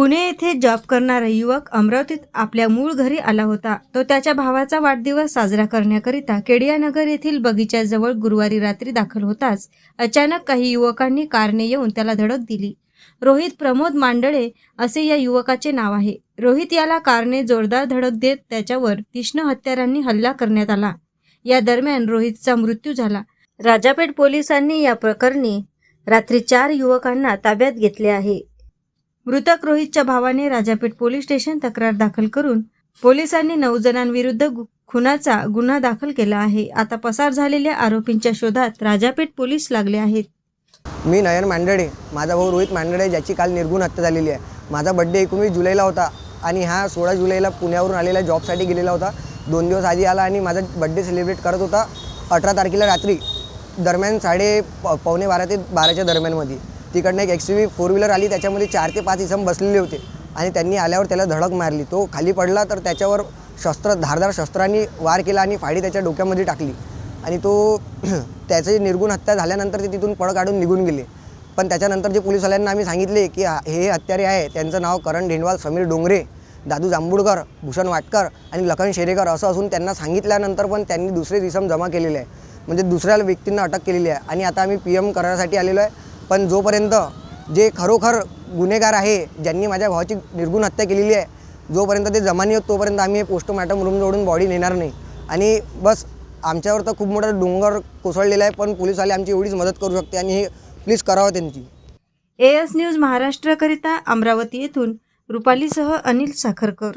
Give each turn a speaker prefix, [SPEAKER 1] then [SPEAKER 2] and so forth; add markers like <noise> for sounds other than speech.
[SPEAKER 1] पुणे येथे जॉब करणारा युवक अमरावतीत आपल्या मूळ घरी आला होता. तो त्याच्या भावाचा वाढदिवस साजरा करण्याकरिता केडियानगर येथील बगीच्याजवळ गुरुवारी रात्री दाखल होताच अचानक काही युवकांनी कारने येऊन त्याला धडक दिली. रोहित प्रमोद मांडळे असे या युवकाचे नाव आहे. रोहित याला कारने जोरदार धडक देत त्याच्यावर तीक्ष्ण हत्यारांनी हल्ला करण्यात आला. या दरम्यान रोहितचा मृत्यू झाला. राजापेठ पोलिसांनी या प्रकरणी रात्री चार युवकांना ताब्यात घेतले आहे. मृतक रोहितच्या भावाने राजापेठ पोलीस स्टेशन तक्रार दाखल करून पोलिसांनी नऊ जणांविरुद्ध गु- खुनाचा गुन्हा दाखल केला आहे. आता पसार झालेल्या आरोपींच्या शोधात राजापेठ पोलीस लागले आहेत.
[SPEAKER 2] मी नयन मांडळे माझा भाऊ रोहित मांडळे ज्याची काल निर्गुण हत्या झालेली आहे. माझा बड्डे एकोणीस जुलैला होता आणि हा सोळा जुलैला पुण्यावरून आलेला जॉबसाठी गेलेला होता. दोन दिवस आधी आला आणि माझा बड्डे सेलिब्रेट करत होता अठरा तारखेला रात्री दरम्यान साडे प- पावणे बारा ते बाराच्या दरम्यानमध्ये. तिकडनं एक एक्स व्ही फोर व्हीलर आली त्याच्यामध्ये चार ते पाच इसम बसलेले होते. आणि त्यांनी आल्यावर त्याला धडक मारली. तो खाली पडला तर त्याच्यावर शस्त्र धारदार शस्त्रांनी वार केला आणि फाडी त्याच्या डोक्यामध्ये टाकली. आणि तो <clears throat> त्याची निर्गुण हत्या झाल्यानंतर ते तिथून पळ काढून निघून गेले. पण त्याच्यानंतर जे पोलीसवाल्यांना आम्ही सांगितले की हे हत्यारे आहे त्यांचं नाव करण ढेंडवाल समीर डोंगरे दादू जांभूडकर भूषण वाटकर आणि लखन शेरेकर असं असून त्यांना सांगितल्यानंतर पण त्यांनी दुसरे दिसम जमा केलेले आहे. म्हणजे दुसऱ्या व्यक्तींना अटक केलेली आहे. आणि आता आम्ही पी एम करण्यासाठी आलेलो आहे. पण जोपर्यंत जे खरोखर गुन्हेगार आहे ज्यांनी माझ्या भावाची निर्गुण हत्या केलेली आहे जोपर्यंत ते जमानी होत तोपर्यंत आम्ही हे पोस्टमॉर्टम रूम जोडून बॉडी नेणार नाही. आणि बस आमच्यावर तर खूप मोठा डोंगर कोसळलेला आहे पण पोलीसवाले आमची एवढीच मदत करू शकते आणि हे प्लीज करावं त्यांची.
[SPEAKER 1] एस न्यूज महाराष्ट्राकरिता अमरावती येथून रुपालीसह अनिल साखरकर.